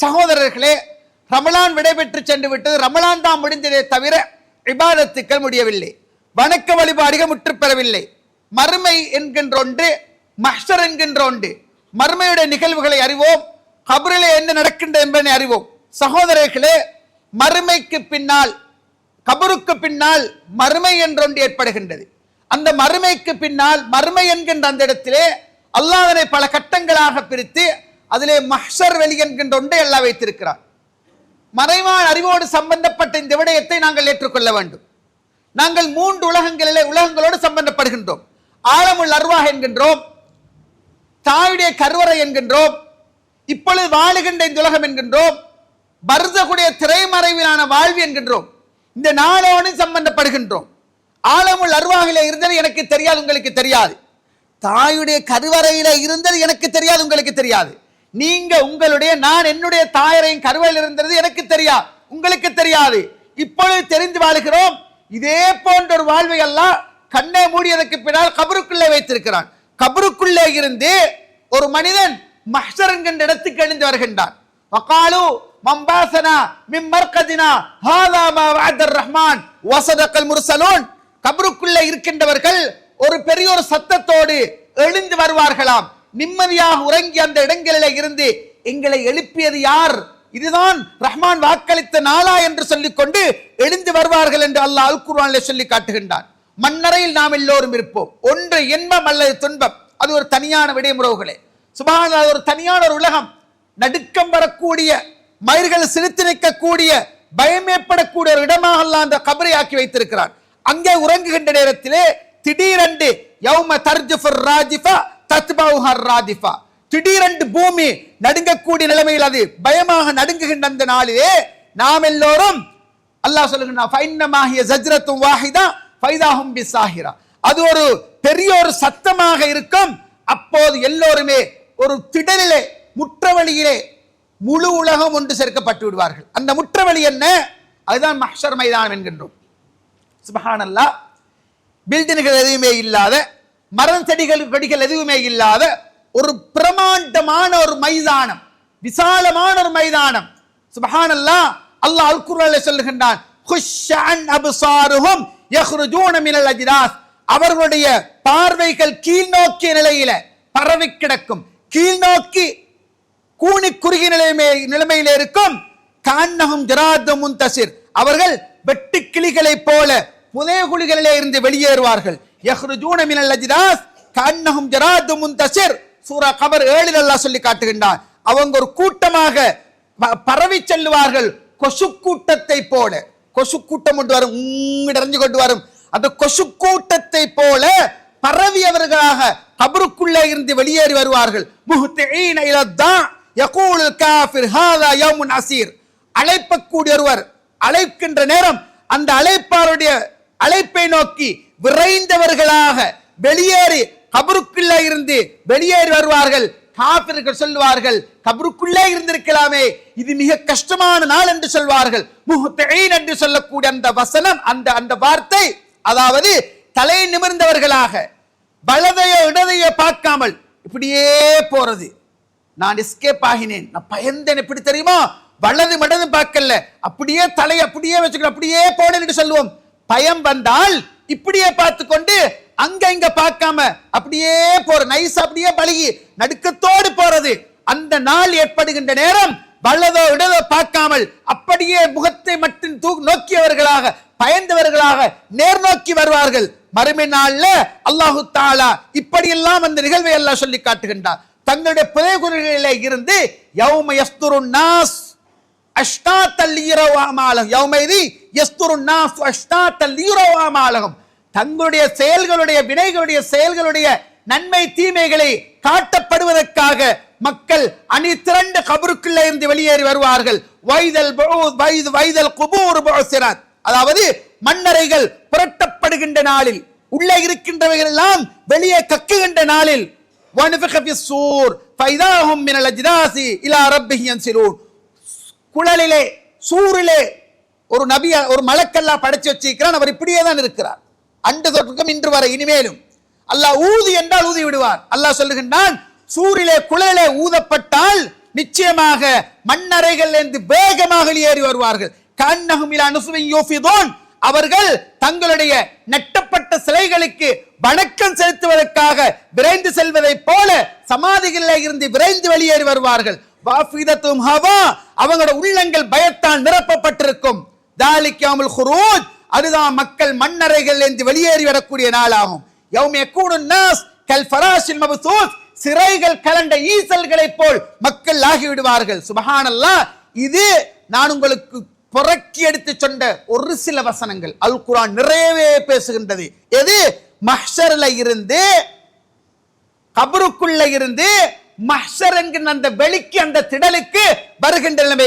சகோதரர்களே ரமலான் விடைபெற்று சென்று விட்டது ரமலான் தான் முடிந்ததே தவிர இபாதத்துக்கள் முடியவில்லை. வணக்க வழிபாடுகள் முற்றுப்பெறவில்லை மறுமை என்கின்ற ஒன்று மஹர் என்கின்ற ஒன்று. மறுமையுடைய நிகழ்வுகளை அறிவோம் கபரிலே என்ன நடக்கின்றது என்பதை அறிவோம். சகோதரர்களே மறுமைக்கு பின்னால் கபருக்கு பின்னால் மறுமை என்றொன்று ஏற்படுகின்றது. அந்த மறுமைக்கு பின்னால் மறுமை என்கின்ற அந்த இடத்திலே அல்லாதனை பல கட்டங்களாக பிரித்து அதிலே மஹ்ஷர் வெளி என்கின்ற ஒன்றை அல்லா வைத்திருக்கிறார். மறைவான அறிவோடு சம்பந்தப்பட்ட இந்த விடயத்தை நாங்கள் ஏற்றுக்கொள்ள வேண்டும். நாங்கள் மூன்று உலகங்களிலே உலகங்களோடு சம்பந்தப்படுகின்றோம். ஆழமுள் அருவாக என்கின்றோம். தாயுடைய கருவறை என்கின்றோம். இப்பொழுது வாழுகின்ற இந்த உலகம் என்கின்றோம். பர்தகுடைய திரைமறைவிலான வாழ்வு என்கின்றோம். இந்த நாளோடு சம்பந்தப்படுகின்றோம். ஆழமுள் அருவாகில இருந்தது எனக்கு தெரியாது உங்களுக்கு தெரியாது. தாயுடைய கருவறையில இருந்தது எனக்கு தெரியாது உங்களுக்கு தெரியாது. நீங்க உங்களுடைய நான் என்னுடைய தாயரையும் கருவையில் இருந்தது எனக்கு தெரியாது உங்களுக்கு தெரியாது. இப்பொழுது தெரிந்து வாழுகிறோம். இதே போன்ற ஒரு வாழ்வை எல்லாம் கண்ணை மூடியதற்கு பின்னால் கபருக்குள்ளே வைத்திருக்கிறான். கபருக்குள்ளே இருந்து ஒரு மனிதன் மஹ்ஷர் என்கின்ற இடத்துக்கு எழுந்து வருகின்றான். வகாலு மம்பாசனா மிம் மர்கதினா ஹாதா மா வஅதர் ரஹ்மான் வசதக்கல் முர்சலூன். கபருக்குள்ளே இருக்கின்றவர்கள் ஒரு பெரிய ஒரு சத்தத்தோடு எழுந்து வருவார்களாம். நிம்மதியாக உறங்கி அந்த இடங்களில இருந்து எங்களை எழுப்பியது யார்? இதுதான் ரஹ்மான் வாக்களித்த நாளா என்று சொல்லிக்கொண்டு எழுந்து வருவார்கள் என்று அல்லாஹ் அல் குர்ஆனிலே சொல்லி காட்டுகின்றான். மண்ணறையில் நாம் எல்லோரும் இருப்போம். ஒன்று இன்பம் அல்லது துன்பம். அது ஒரு தனியான விடைமுறவுகளே சுபான ஒரு தனியான ஒரு உலகம். நடுக்கம் வரக்கூடிய மயிர்கள் சிரித்து நிற்கக்கூடிய பயமேற்படக்கூடிய ஒரு இடமாக அல்லாஹ் அந்த கபரை ஆக்கி வைத்திருக்கிறான். அங்கே உறங்குகின்ற நேரத்திலே திடீரென்று யௌம தர்ஜுஃபர் ராஜிஃபா தத்பவுஹர் திடீரென்று பூமி நடுங்கக்கூடிய நிலைமையில் அது பயமாக நடுங்குகின்ற அந்த நாளிலே நாம் எல்லோரும் அல்லாஹ் சொல்லுகிறான் ஃபைன்னமாகிய ஜஜ்ரத்தும் வாஹிதா ஃபைதாஹும் பிசாஹிரா. அது ஒரு பெரிய ஒரு சத்தமாக இருக்கும். அப்போது எல்லோருமே ஒரு திடலிலே முற்றவழியிலே முழு உலகம் ஒன்று சேர்க்கப்பட்டு விடுவார்கள். அந்த முற்றவழி என்ன? அதுதான் மஹர் மைதானம் என்கின்றோம். சுபஹானல்லாஹ். பில்டிங்குகள் எதுவுமே இல்லாத மரம் செடிகள் கொடிகள் எதுவுமே இல்லாத ஒரு பிரமாண்டமான ஒரு மைதானம் விசாலமான ஒரு மைதானம். சுபஹானல்லாஹ் அல்லாஹ் அல் சொல்லுகின்றான் குஷ்ஷன் அப்சாருஹும் யஹ்ருஜூன மினல் அஜ்ராஸ். அவர்களுடைய பார்வைகள் கீழ்நோக்கிய நிலையில பரவி கிடக்கும். கீழ்நோக்கி கூணி குறுகிய நிலைமை நிலைமையில இருக்கும். கான்னகம் ஜராத முந்தசிர் அவர்கள் வெட்டுக்கிளிகளைப் போல புதைகுழிகளிலே இருந்து வெளியேறுவார்கள். யஹ்ருஜூன மினல் அஜ்ராஸ் கான்னகம் ஜராது முந்தசிர் சூரா கபர் ஏழில் அல்லாஹ் சொல்லி காட்டுகின்றான் அவங்க ஒரு கூட்டமாக ப- பரவி செல்லுவார்கள் கொசு கூட்டத்தை போல கொசு கூட்டம் கொண்டு வரும் இறஞ்சு கொண்டு வரும் அந்த கொசு கூட்டத்தை போல பரவியவர்களாக கபருக்குள்ளே இருந்து வெளியேறி வருவார்கள் முஹ்தீன இலத்தான் யகூலுல் காஃபிர் ஹாதா அசீர் அழைப்பக்கூடிய ஒருவர் அழைக்கின்ற நேரம் அந்த அழைப்பாருடைய அழைப்பை நோக்கி விரைந்தவர்களாக வெளியேறி கபருக்குள்ளே இருந்து வெளியேறி வருவார்கள். காப்பிர்கள் சொல்லுவார்கள் கபருக்குள்ளே இருந்திருக்கலாமே இது மிக கஷ்டமான நாள் என்று சொல்வார்கள். முகத்தெயின் என்று சொல்லக்கூடிய அந்த வசனம் அந்த அந்த வார்த்தை அதாவது தலை நிமிர்ந்தவர்களாக வலதையோ இடதையோ பார்க்காமல் இப்படியே போறது. நான் எஸ்கேப் ஆகினேன். நான் பயந்தேன். எப்படி தெரியுமா? வலது மடது பார்க்கல. அப்படியே தலை அப்படியே வச்சுக்கணும். அப்படியே போனேன் என்று சொல்லுவோம். பயம் வந்தால் இப்படியே பார்த்து கொண்டு அங்க இங்க பார்க்காம அப்படியே போற நைஸ் அப்படியே பழகி நடுக்கத்தோடு போறது. அந்த நாள் ஏற்படுகின்ற நேரம் வலதோ இடதோ பார்க்காமல் அப்படியே முகத்தை மட்டும் தூ நோக்கியவர்களாக பயந்தவர்களாக நேர் நோக்கி வருவார்கள். மறுமை நாள்ல அல்லாஹு தாலா இப்படியெல்லாம் அந்த நிகழ்வை எல்லாம் சொல்லி காட்டுகின்றார் தங்களுடைய புதைகுறிகளிலே இருந்து யௌம யஸ்துரு நாஸ் அஷ்டா ஈரவாமாலகம் யௌமைதி யஸ்துரு நாஸ் அஷ்டா ஈரவாமாலகம் தங்களுடைய செயல்களுடைய வினைகளுடைய செயல்களுடைய நன்மை தீமைகளை காட்டப்படுவதற்காக மக்கள் அணி திரண்டு கபருக்குள்ள இருந்து வெளியேறி வருவார்கள். வைதல் வைது வைதல் குபூர் அதாவது மன்னரைகள் புரட்டப்படுகின்ற நாளில் உள்ளே இருக்கின்றவைகள் எல்லாம் வெளியே கக்குகின்ற நாளில். குழலிலே சூரிலே ஒரு நபியா ஒரு மலக்கல்லா படைச்சு வச்சிருக்கிறான். அவர் இப்படியே தான் இருக்கிறார். அன்று தொற்கும் இன்று வரை இனிமேலும். அல்லாஹ் ஊது என்றால் ஊதி விடுவார். அல்லாஹ் சொல்லுகின்றான் சூரிலே குழலிலே ஊதப்பட்டால் நிச்சயமாக மண்ணறைகளிலிருந்து வேகமாக ஏறி வருவார்கள். கண்ணகும் அவர்கள் தங்களுடைய நட்டப்பட்ட சிலைகளுக்கு வணக்கம் செலுத்துவதற்காக விரைந்து செல்வதைப் போல சமாதிகளில் இருந்து விரைந்து வெளியேறி வருவார்கள். அவங்களோட உள்ளங்கள் பயத்தால் நிரப்பப்பட்டிருக்கும். தாலிக்காமல் ஹுரூஜ் அதுதான் மக்கள் மண்ணறைகள் என்று வெளியேறி வரக்கூடிய நாளாகும். யௌம் யகூனு நாஸ் கல் ஃபராஷில் மபசூஸ் சிறைகள் கலண்ட ஈசல்களைப் போல் மக்கள் ஆகிவிடுவார்கள். சுபஹானல்லா இது நான் உங்களுக்கு புறக்கி எடுத்து சொன்ன ஒரு சில வசனங்கள். அல் குரான் நிறையவே பேசுகின்றது. எது? மஹ்ஷர்ல இருந்து கபருக்குள்ள இருந்து மஹ்ஷர் என்கின்ற அந்த வெளிக்கு அந்த திடலுக்கு வருகின்ற நிலைமை